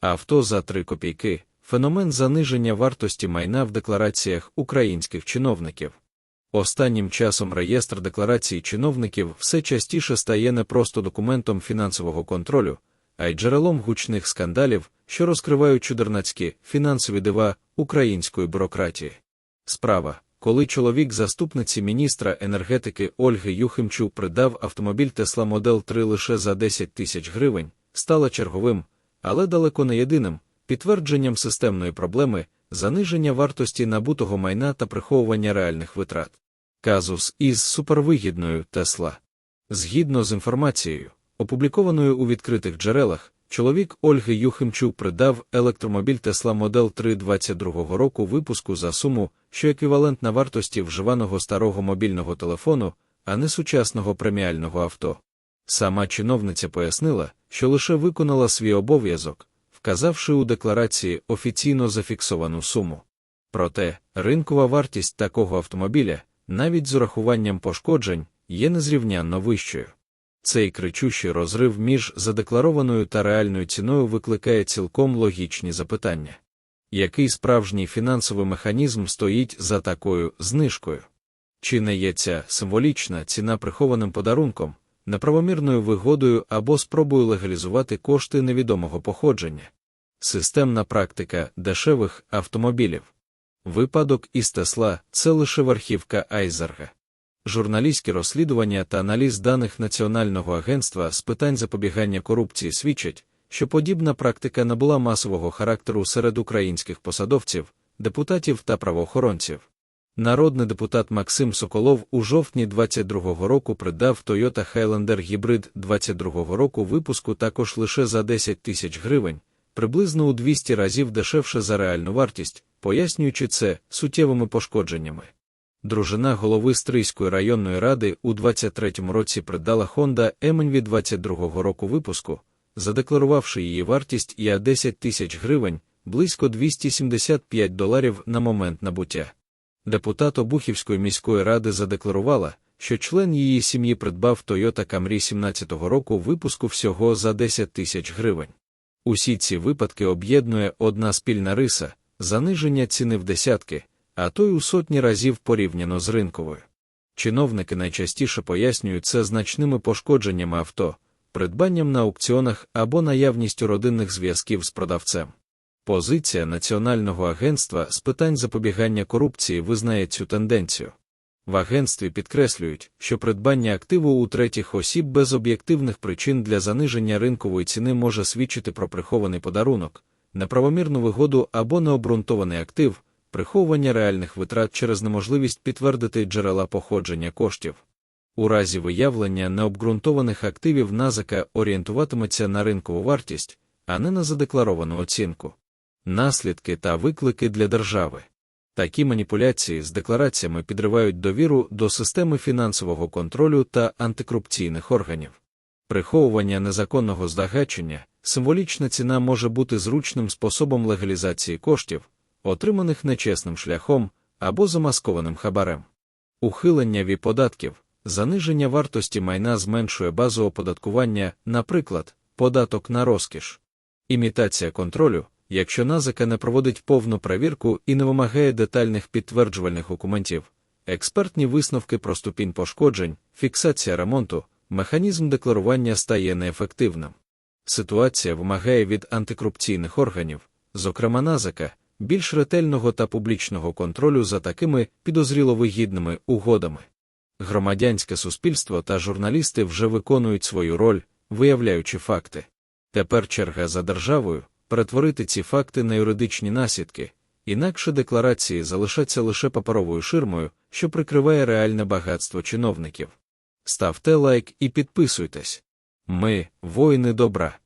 Авто за 3 копійки феномен заниження вартості майна в деклараціях українських чиновників. Останнім часом реєстр декларацій чиновників все частіше стає не просто документом фінансового контролю, а й джерелом гучних скандалів, що розкривають чудернацькі фінансові дива української бюрократії. Справа, коли чоловік заступниці міністра енергетики Ольги Юхимчук придав автомобіль Tesla Model 3 лише за 10 тисяч гривень, стала черговим, але далеко не єдиним підтвердженням системної проблеми заниження вартості набутого майна та приховування реальних витрат. Казус із супервигідною Тесла. Згідно з інформацією, опублікованою у відкритих джерелах, чоловік Ольги Юхимчук придав електромобіль Tesla Model 3 22 року випуску за суму, що еквівалентна вартості вживаного старого мобільного телефону, а не сучасного преміального авто. Сама чиновниця пояснила, що лише виконала свій обов'язок, вказавши у декларації офіційно зафіксовану суму. Проте, ринкова вартість такого автомобіля, навіть з урахуванням пошкоджень, є незрівнянно вищою. Цей кричущий розрив між задекларованою та реальною ціною викликає цілком логічні запитання. Який справжній фінансовий механізм стоїть за такою знижкою? Чи не є ця символічна ціна прихованим подарунком, неправомірною вигодою або спробою легалізувати кошти невідомого походження? Системна практика дешевих автомобілів. Випадок із Тесла це лише верхівка айзерга. Журналістські розслідування та аналіз даних Національного агентства з питань запобігання корупції свідчать, що подібна практика набула масового характеру серед українських посадовців, депутатів та правоохоронців. Народний депутат Максим Соколов у жовтні 22-го року придав Toyota Highlander Hybrid 22-го року випуску також лише за 10 тисяч гривень, приблизно у 200 разів дешевше за реальну вартість, пояснюючи це суттєвими пошкодженнями. Дружина голови Стрийської районної ради у 23-му році придала Honda Emenvі 22-го року випуску, задекларувавши її вартість я 10 тисяч гривень, близько 275 доларів на момент набуття. Депутат Обухівської міської ради задекларувала, що член її сім'ї придбав Toyota Camry 17-го року випуску всього за 10 тисяч гривень. Усі ці випадки об'єднує одна спільна риса заниження ціни в десятки, а то й у сотні разів порівняно з ринковою. Чиновники найчастіше пояснюють це значними пошкодженнями авто, придбанням на аукціонах або наявністю родинних зв'язків з продавцем. Позиція Національного агентства з питань запобігання корупції визнає цю тенденцію. В агентстві підкреслюють, що придбання активу у третіх осіб без об'єктивних причин для заниження ринкової ціни може свідчити про прихований подарунок, неправомірну вигоду або необґрунтований актив, приховування реальних витрат через неможливість підтвердити джерела походження коштів. У разі виявлення необґрунтованих активів назика орієнтуватиметься на ринкову вартість, а не на задекларовану оцінку. Наслідки та виклики для держави. Такі маніпуляції з деклараціями підривають довіру до системи фінансового контролю та антикорупційних органів. Приховування незаконного здагачення, символічна ціна може бути зручним способом легалізації коштів, отриманих нечесним шляхом або замаскованим хабарем. Ухилення від податків, заниження вартості майна зменшує базу оподаткування, наприклад, податок на розкіш, імітація контролю. Якщо НАЗК не проводить повну перевірку і не вимагає детальних підтверджувальних документів, експертні висновки про ступінь пошкоджень, фіксація ремонту, механізм декларування стає неефективним. Ситуація вимагає від антикорупційних органів, зокрема НАЗК, більш ретельного та публічного контролю за такими підозріло вигідними угодами. Громадянське суспільство та журналісти вже виконують свою роль, виявляючи факти. Тепер черга за державою перетворити ці факти на юридичні наслідки, інакше декларації залишаться лише паперовою ширмою, що прикриває реальне багатство чиновників. Ставте лайк і підписуйтесь. Ми воїни добра.